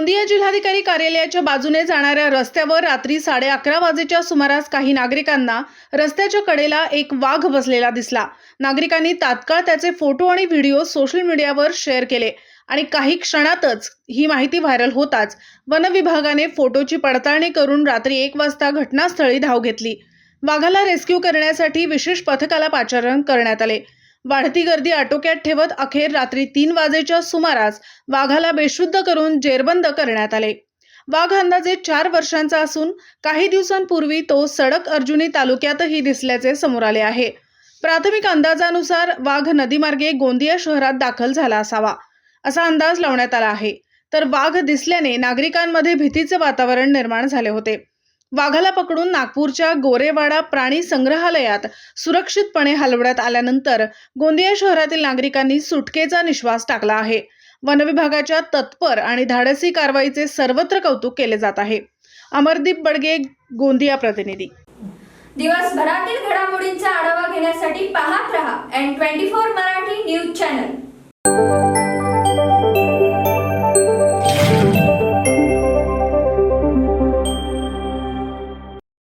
गोंदिया जिल्हाधिकारी कार्यालयाच्या बाजूने जाणाऱ्या रस्त्यावर रात्री साडे अकरा वाजेच्या सुमारास काही नागरिकांना रस्त्याच्या कडेला एक वाघ बसलेला दिसला. नागरिकांनी तात्काळ त्याचे फोटो आणि व्हिडिओ सोशल मीडियावर शेअर केले आणि काही क्षणातच ही माहिती व्हायरल होताच वन विभागाने फोटोची पडताळणी करून रात्री एक वाजता घटनास्थळी धाव घेतली. वाघाला रेस्क्यू करण्यासाठी विशेष पथकाला पाचारण करण्यात आले. वाढती गर्दी आटोक्यात ठेवत अखेर रात्री तीन वाजेच्या सुमारास वाघाला बेशुद्ध करून जेरबंद करण्यात आले. वाघ अंदाजे चार वर्षांचा असून काही दिवसांपूर्वी तो सडक अर्जुनी तालुक्यातही दिसल्याचे समोर आले आहे. प्राथमिक अंदाजानुसार वाघ नदीमार्गे गोंदिया शहरात दाखल झाला असावा असा अंदाज लावण्यात आला आहे. तर वाघ दिसल्याने नागरिकांमध्ये भीतीचे वातावरण निर्माण झाले होते. वाघाला पकडून नागपूरच्या गोरेवाडा प्राणी संग्रहालयात सुरक्षितपणे हलवण्यात आल्यानंतर गोंदिया शहरातील नागरिकांनी सुटकेचा निश्वास टाकला आहे. वनविभागाच्या तत्पर आणि धाडसी कारवाईचे सर्वत्र कौतुक केले जात आहे. अमरदीप बडगे गोंदिया प्रतिनिधी. दिवसभरातील घडामोडींचा आढावा घेण्यासाठी पाहत रहा N twenty four Marathi news channel.